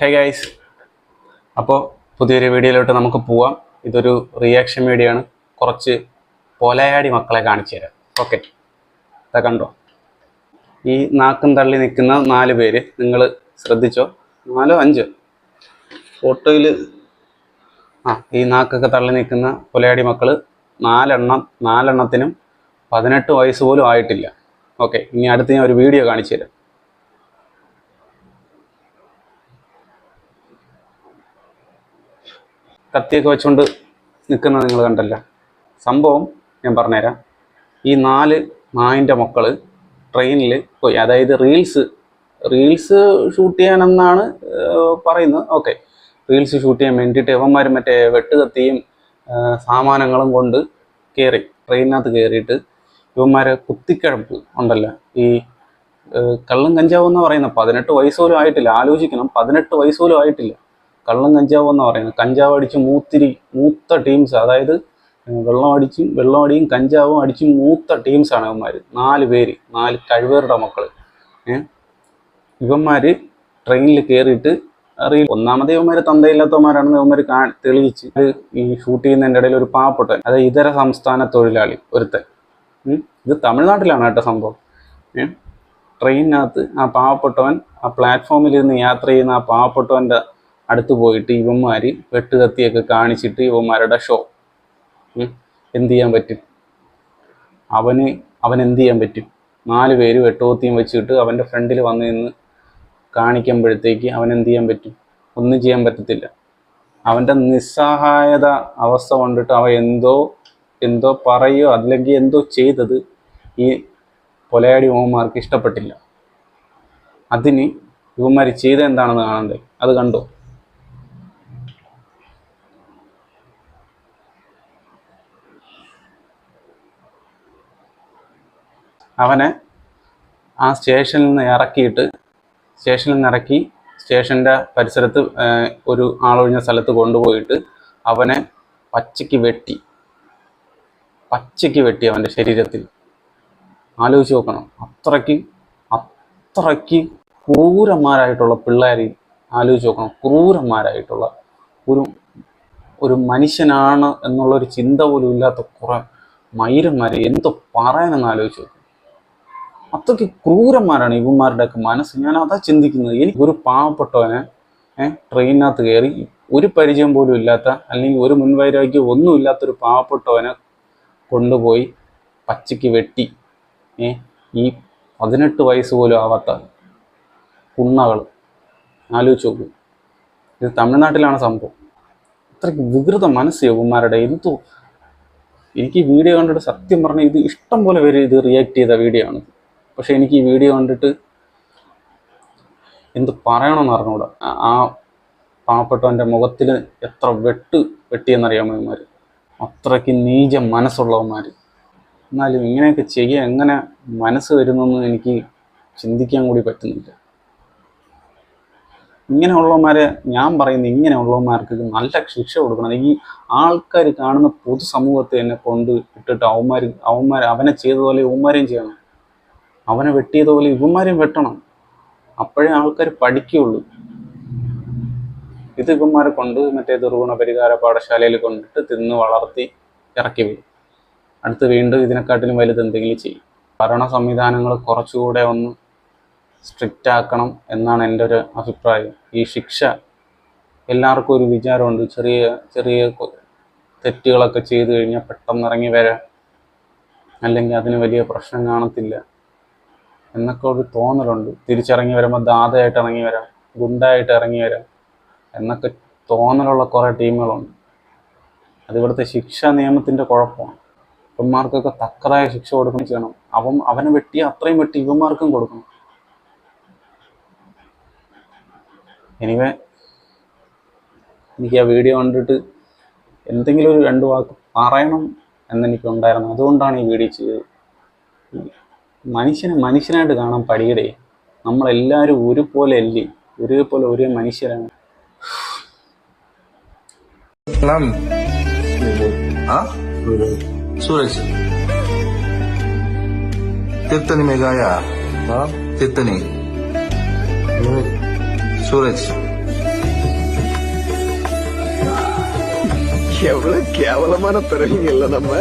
Hey guys അപ്പോൾ പുതിയൊരു വീഡിയോയിലോട്ട് നമുക്ക് പോവാം. ഇതൊരു റിയാക്ഷൻ വീഡിയോ ആണ്. കുറച്ച് പൊലയാടി മക്കളെ കാണിച്ചു തരാം. ഓക്കെ ഇതാ കണ്ടോ? ഈ നാക്കും തള്ളി നിൽക്കുന്ന നാല് പേര് നിങ്ങൾ ശ്രദ്ധിച്ചോ? നാലോ അഞ്ചോ? ഫോട്ടോയിൽ ആ ഈ നാക്കൊക്കെ തള്ളി നിൽക്കുന്ന പൊലയാടി മക്കൾ നാലെണ്ണം നാലെണ്ണത്തിനും പതിനെട്ട് വയസ്സ് പോലും ആയിട്ടില്ല. ഓക്കെ ഇനി അടുത്ത് ഞാൻ ഒരു വീഡിയോ കാണിച്ചു തരാം. കത്തിയൊക്കെ വെച്ചുകൊണ്ട് നിൽക്കുന്നത് നിങ്ങൾ കണ്ടല്ല. സംഭവം ഞാൻ പറഞ്ഞുതരാം. ഈ നാല് നായിന്റെ മക്കൾ ട്രെയിനിൽ പോയി. അതായത് റീൽസ് റീൽസ് ഷൂട്ട് ചെയ്യാനെന്നാണ് പറയുന്നത്. ഓക്കെ. റീൽസ് ഷൂട്ട് ചെയ്യാൻ വേണ്ടിയിട്ട് ഇവന്മാർ മറ്റേ വെട്ടുകത്തിയും സാമാനങ്ങളും കൊണ്ട് കയറി ട്രെയിനിനകത്ത് കയറിയിട്ട് ഇവന്മാരെ കുത്തിക്കിഴപ്പ് ഉണ്ടല്ലോ. ഈ കള്ളും കഞ്ചാവും എന്ന് പറയുന്ന പതിനെട്ട് വയസ്സോലും ആയിട്ടില്ല. ആലോചിക്കണം പതിനെട്ട് വയസ്സോലും ആയിട്ടില്ല. കള്ളും കഞ്ചാവ് എന്ന് പറയുന്നത്. കഞ്ചാവ് അടിച്ച് മൂത്തിരി മൂത്ത ടീംസ് അതായത് വെള്ളം അടിച്ചും വെള്ളം അടിയും കഞ്ചാവും അടിച്ചും മൂത്ത ടീംസാണ് ഇവന്മാർ നാല് പേര് നാല് കഴിവേറുടെ മക്കൾ ഇവന്മാർ ട്രെയിനിൽ കയറിയിട്ട് അറിയില്ല. ഒന്നാമത് ഇവന്മാർ തന്തയില്ലാത്തവന്മാരാണെന്ന് ഇവന്മാർ കാ തെളിയിച്ച് ഈ ഷൂട്ട് ചെയ്യുന്നതിന്റെ ഇടയിൽ ഒരു പാവപ്പെട്ടൻ അതായത് ഇതര സംസ്ഥാന തൊഴിലാളി ഒരുത്തൻ. ഇത് തമിഴ്നാട്ടിലാണ് കേട്ടോ സംഭവം. ട്രെയിനിനകത്ത് ആ പാവപ്പെട്ടവൻ ആ പ്ലാറ്റ്ഫോമിൽ ഇരുന്ന് യാത്ര ചെയ്യുന്ന ആ പാവപ്പെട്ടവന്റെ അടുത്ത് പോയിട്ട് ഇവന്മാർ വെട്ടുകത്തിയൊക്കെ കാണിച്ചിട്ട് ഇവന്മാരുടെ ഷോ എന്ത് ചെയ്യാൻ പറ്റും? അവന് അവൻ എന്ത് ചെയ്യാൻ പറ്റും? നാല് പേര് വെട്ടുകത്തിയും വെച്ചിട്ട് അവന്റെ ഫ്രണ്ടിൽ വന്ന് നിന്ന് കാണിക്കുമ്പോഴത്തേക്ക് അവൻ എന്ത് ചെയ്യാൻ പറ്റും? ഒന്നും ചെയ്യാൻ പറ്റത്തില്ല. അവന്റെ നിസ്സഹായത അവസ്ഥ കൊണ്ടിട്ട് അവൻ എന്തോ എന്തോ പറയോ അല്ലെങ്കിൽ എന്തോ ചെയ്തത് ഈ കൊലയാടി ഓമാർക്ക് ഇഷ്ടപ്പെട്ടില്ല. അതിന് ഇവന്മാർ ചെയ്ത എന്താണെന്ന് കാണണ്ടേ? അത് കണ്ടോ? അവനെ ആ സ്റ്റേഷനിൽ നിന്ന് ഇറക്കിയിട്ട് സ്റ്റേഷനിൽ നിന്ന് ഇറക്കി സ്റ്റേഷന്റെ പരിസരത്ത് ഒരു ആളൊഴിഞ്ഞ സ്ഥലത്ത് കൊണ്ടുപോയിട്ട് അവനെ പച്ചയ്ക്ക് വെട്ടി പച്ചയ്ക്ക് വെട്ടി അവന്റെ ശരീരത്തിൽ. ആലോചിച്ച് നോക്കണം. അത്രയ്ക്ക് അത്രയ്ക്ക് ക്രൂരന്മാരായിട്ടുള്ള പിള്ളേർ ആലോചിച്ച് നോക്കണം. ക്രൂരന്മാരായിട്ടുള്ള ഒരു ഒരു മനുഷ്യനാണ് എന്നുള്ളൊരു ചിന്ത പോലും ഇല്ലാത്ത കുറേ മൈരന്മാർ എന്തോ പറയാനെന്ന് ആലോചിച്ച് നോക്കും. അത്രയ്ക്ക് ക്രൂരന്മാരാണ് ഇവന്മാരുടെയൊക്കെ മനസ്സ്. ഞാൻ അതാ ചിന്തിക്കുന്നത്. എനിക്ക് ഒരു പാവപ്പെട്ടവനെ ട്രെയിനിനകത്ത് കയറി ഒരു പരിചയം പോലും ഇല്ലാത്ത അല്ലെങ്കിൽ ഒരു മുൻവൈരാഗ്യം ഒന്നും ഇല്ലാത്തൊരു പാവപ്പെട്ടവനെ കൊണ്ടുപോയി പച്ചയ്ക്ക് വെട്ടി ഈ പതിനെട്ട് വയസ്സ് പോലും ആവാത്ത കുണ്ണകൾ. ആലോചിച്ച് നോക്കൂ. ഇത് തമിഴ്നാട്ടിലാണ് സംഭവം. അത്രയ്ക്ക് വികൃത മനസ്സ് യവന്മാരുടെ എന്തോ എനിക്ക് വീഡിയോ കണ്ടിട്ട് സത്യം പറഞ്ഞാൽ ഇത് ഇഷ്ടം പോലെ പേര് ഇത് റിയാക്ട് ചെയ്ത വീഡിയോ ആണ്. പക്ഷെ എനിക്ക് ഈ വീഡിയോ കണ്ടിട്ട് എന്ത് പറയണമെന്ന് അറിഞ്ഞൂടാ. ആ- പാവപ്പെട്ടവന്റെ മുഖത്തിൽ എത്ര വെട്ട് വെട്ടിയെന്നറിയാമോ അത്രയ്ക്ക് നീച മനസ്സുള്ളവന്മാർ എന്നാലും ഇങ്ങനെയൊക്കെ ചെയ്യാൻ എങ്ങനെ മനസ്സ് വരുന്നെന്ന് എനിക്ക് ചിന്തിക്കാൻ കൂടി പറ്റുന്നില്ല. ഇങ്ങനെയുള്ളവന്മാരെ ഞാൻ പറയുന്നത് ഇങ്ങനെയുള്ളവന്മാർക്ക് നല്ല ശിക്ഷ കൊടുക്കണം. ഈ ആൾക്കാർ കാണുന്ന പൊതുസമൂഹത്തെ എന്നെ കൊണ്ട് ഇട്ടിട്ട് അവന്മാർ അവന്മാർ അവനെ ചെയ്തതുപോലെ ഇവന്മാരെയും ചെയ്യണം. അവനെ വെട്ടിയതുപോലെ ഇവന്മാരെയും വെട്ടണം. അപ്പോഴേ ആൾക്കാർ പഠിക്കുകയുള്ളൂ. ഇത് ഇവന്മാരെ കൊണ്ട് മറ്റേ ദുർഗുണ പരിഹാര പാഠശാലയിൽ കൊണ്ടിട്ട് തിന്ന് വളർത്തി ഇറക്കി വിടും. അടുത്ത് വീണ്ടും ഇതിനെക്കാട്ടിലും വലുത് എന്തെങ്കിലും ചെയ്യും. ഭരണ സംവിധാനങ്ങൾ കുറച്ചുകൂടെ ഒന്ന് സ്ട്രിക്റ്റ് ആക്കണം എന്നാണ് എന്റെ ഒരു അഭിപ്രായം. ഈ ശിക്ഷ എല്ലാവർക്കും ഒരു വിചാരമുണ്ട്. ചെറിയ ചെറിയ തെറ്റുകളൊക്കെ ചെയ്തു കഴിഞ്ഞാൽ പെട്ടെന്ന് ഇറങ്ങി വരാം. അല്ലെങ്കിൽ അതിന് വലിയ പ്രശ്നം കാണത്തില്ല. എന്നൊക്കെ ഒരു തോന്നലുണ്ട്. തിരിച്ചിറങ്ങി വരുമ്പോൾ ദാതയായിട്ട് ഇറങ്ങി വരാം ഗുണ്ടായിട്ട് ഇറങ്ങി വരാം എന്നൊക്കെ തോന്നലുള്ള കുറേ ടീമുകളുണ്ട്. അത് ഇവിടുത്തെ ശിക്ഷാ നിയമത്തിന്റെ കുഴപ്പമാണ്. ഇവന്മാർക്കൊക്കെ തക്കതായ ശിക്ഷ കൊടുക്കണം ചെയ്യണം. അവൻ അവനെ വെട്ടിയ അത്രയും വെട്ടി ഇവന്മാർക്കും കൊടുക്കണം. എനിവേ എനിക്ക് ആ വീഡിയോ കണ്ടിട്ട് എന്തെങ്കിലും ഒരു രണ്ട് വാക്ക് പറയണം എന്നെനിക്കുണ്ടായിരുന്നു അതുകൊണ്ടാണ് ഈ വീഡിയോ ചെയ്തത്. മനുഷ്യനെ മനുഷ്യനായിട്ട് കാണാൻ പഠിയടേ നമ്മളെല്ലാവരും ഒരുപോലെ അല്ലേ ഒരേപോലെ ഒരേ മനുഷ്യരാണ് സൂരജ് തിരുത്തനി മേഘായ തിരുത്തനി സൂരജ് எவ்வளவு கேவலமான பிறவிங்க இல்ல நம்ம